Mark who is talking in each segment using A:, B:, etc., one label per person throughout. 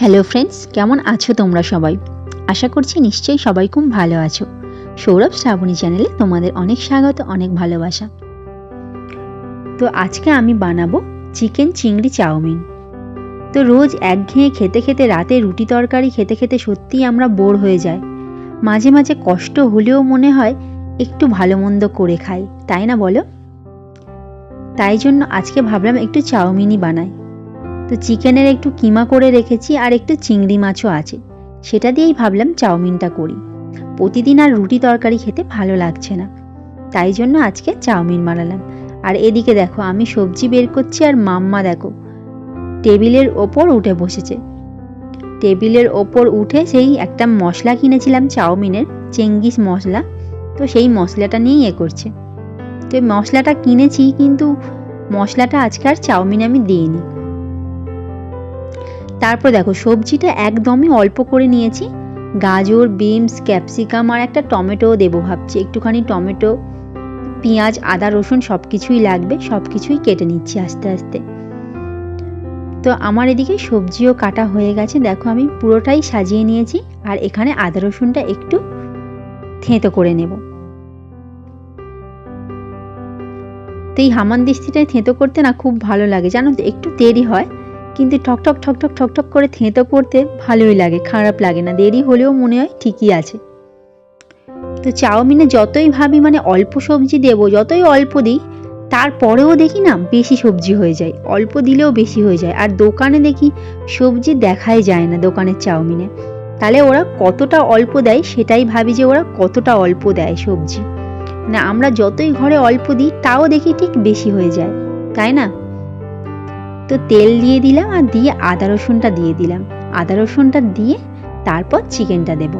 A: Hello friends কেমন আছো তোমরা সবাই? আশা করছি নিশ্চয়ই সবাই খুব ভালো আছো। সৌরভ শ্রাবণী চ্যানেলে তোমাদের অনেক স্বাগত, অনেক ভালোবাসা। তো আজকে আমি বানাবো চিকেন চিংড়ি চাউমিন। তো রোজ একঘেয়ে খেতে খেতে রাতে রুটি তরকারি খেতে খেতে সত্যিই আমরা বোর হয়ে যাই। মাঝে মাঝে কষ্ট হলেও মনে হয় একটু ভালো মন্দ করে খাই, তাই না বলো? তাই জন্য আজকে ভাবলাম একটু চাউমিনই বানাই। তো চিকেনের একটু কিমা করে রেখেছি আর একটু চিংড়ি মাছও আছে। সেটা দিয়েই ভাবলাম চাউমিনটা করি। প্রতিদিন আর রুটি তরকারি খেতে ভালো লাগছে না। তাই জন্য আজকে চাউমিন বানালাম। আর এদিকে দেখো, আমি সবজি বের করছি আর মাম্মা দেখো, টেবিলের ওপর উঠে বসেছে। টেবিলের ওপর উঠে সেই একটা মশলা কিনেছিলাম চাউমিনের, চেঙ্গিস মশলা। তো সেই মশলাটা নিয়েই এ করছে। তো মশলাটা কিনেছি কিন্তু মশলাটা আজকে আর চাউমিনে আমি দিইনি। তারপর দেখো, সবজিটা একদমই অল্প করে নিয়েছি। গাজর, বিনস, ক্যাপসিকাম আর একটা টমেটোও দেবো ভাবছি। একটুখানি টমেটো, পেঁয়াজ, আদা, রসুন সব কিছুই লাগবে সব কিছুই কেটে নিচ্ছি আস্তে আস্তে। তো আমার এদিকে সবজিও কাটা হয়ে গেছে। দেখো আমি পুরোটাই সাজিয়ে নিয়েছি আর এখানে আদা, রসুনটা একটু থেঁতো করে নেব। তো এই হামানদিস্তিটাই থেঁতো করতে না খুব ভালো লাগে। জানো তো, একটু দেরি হয়। কিন্তু ঠকঠক ঠকঠক ঠকঠক করে থেঁতো করতে ভালোই লাগে, খারাপ লাগে না, দেরি হলেও মনে হয় ঠিকই আছে। তো চাউমিনে যতই ভাবি মানে অল্প সবজি দেবো, যতই অল্প দিই, তারপরেও দেখি না বেশি সবজি হয়ে যায়, অল্প দিলেও বেশি হয়ে যায়। আর দোকানে দেখি সবজি দেখাই যায় না দোকানের চাউমিনে। তাহলে ওরা কতটা অল্প দেয় সেটাই ভাবি যে ওরা কতটা অল্প দেয় সবজি। না, আমরা যতই ঘরে অল্প দিই, তাও দেখি ঠিক বেশি হয়ে যায়। তাই না? তো তেল দিয়ে দিলাম আর দিয়ে আদা রসুনটা দিয়ে দিলাম। আদা রসুনটা দিয়ে তারপর চিকেনটা দেব।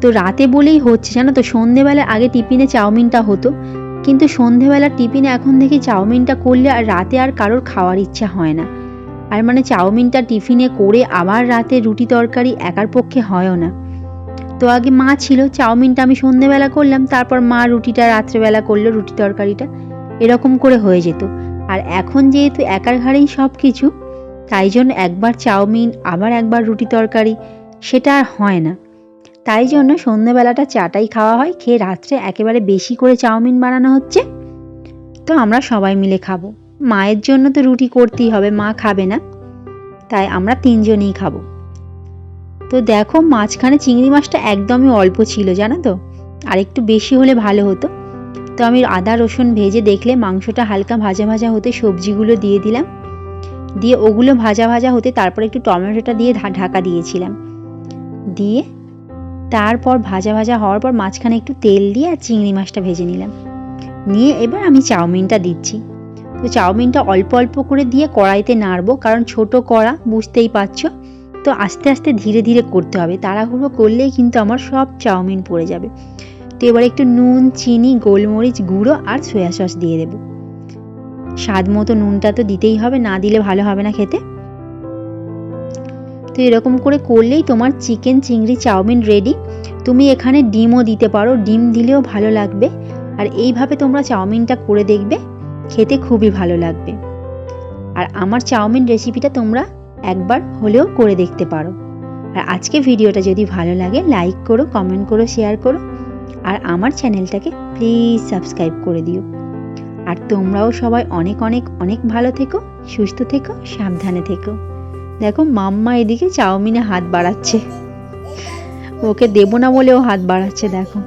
A: তো রাতে বলেই হচ্ছে, জানো তো, সন্ধেবেলা আগে টিফিনে চাউমিনটা হতো। কিন্তু সন্ধেবেলা টিফিনে এখন দেখি চাউমিনটা করলে আর রাতে আর কারোর খাওয়ার ইচ্ছা হয় না। আর মানে চাউমিনটা টিফিনে করে আবার রাতে রুটি তরকারি একার পক্ষে হয়ও না। তো আগে মা ছিল, চাউমিনটা আমি সন্ধেবেলা করলাম, তারপর মা রুটিটা রাত্রেবেলা করল রুটি তরকারিটা। এরকম করে হয়ে যেত। আর এখন যেহেতু একার ঘাড়েই সব কিছু তাই জন্য একবার চাউমিন, আবার একবার রুটি তরকারি, সেটা আর হয় না। তাই জন্য সন্ধ্যেবেলাটা চাটাই খাওয়া হয়, খেয়ে রাত্রে একেবারে বেশি করে চাউমিন বানানো হচ্ছে। তো আমরা সবাই মিলে খাব। মায়ের জন্য তো রুটি করতেই হবে, মা খাবে না। তাই আমরা তিনজনেই খাব। তো দেখো, মাঝখানে চিংড়ি মাছটা একদমই অল্প ছিল, জানো তো? আর একটু বেশি হলে ভালো হতো। তো আমি আদা, রসুন ভেজে দেখলে মাংসটা হালকা ভাজা ভাজা হতে সবজিগুলো দিয়ে দিলাম। দিয়ে ওগুলো ভাজা ভাজা হতে তারপর একটু টমেটোটা দিয়ে ঢাকা দিয়েছিলাম। দিয়ে তারপর ভাজা ভাজা হওয়ার পর মাঝখানে একটু তেল দিয়ে আর চিংড়ি মাছটা ভেজে নিলাম। নিয়ে এবার আমি চাউমিনটা দিচ্ছি। তো চাউমিনটা অল্প অল্প করে দিয়ে কড়াইতে নাড়বো, কারণ ছোট কড়া, বুঝতেই পারছ? তো আস্তে আস্তে ধীরে ধীরে করতে হবে। তাড়াহুড়ো করলেই কিন্তু আমার সব চাউমিন পড়ে যাবে। তো এবার একটু নুন, চিনি, গোলমরিচ, গুঁড়ো আর সয়া সস দিয়ে দেবো। স্বাদ মতো নুনটা তো দিতেই হবে, না দিলে ভালো হবে না খেতে। তো এরকম করে করলেই তোমার চিকেন চিংড়ি চাউমিন রেডি তুমি এখানে ডিমও দিতে পারো, ডিম দিলেও ভালো লাগবে। আর এইভাবে তোমরা চাউমিনটা করে দেখবে, খেতে খুবই ভালো লাগবে। আর আমার চাউমিন রেসিপিটা তোমরা একবার হলেও করে দেখতে পারো। আর আজকে ভিডিওটা যদি ভালো লাগে লাইক করো কমেন্ট করো শেয়ার করো। আর আমার চ্যানেলটাকে প্লিজ সাবস্ক্রাইব করে দিও। আর তোমরাও সবাই অনেক অনেক অনেক ভালো থেকো, সুস্থ থেকো, সাবধানে থেকো। দেখো মাম্মা এদিকে চাউমিনে হাত বাড়াচ্ছে। ওকে দেবো না বলেও হাত বাড়াচ্ছে, দেখো।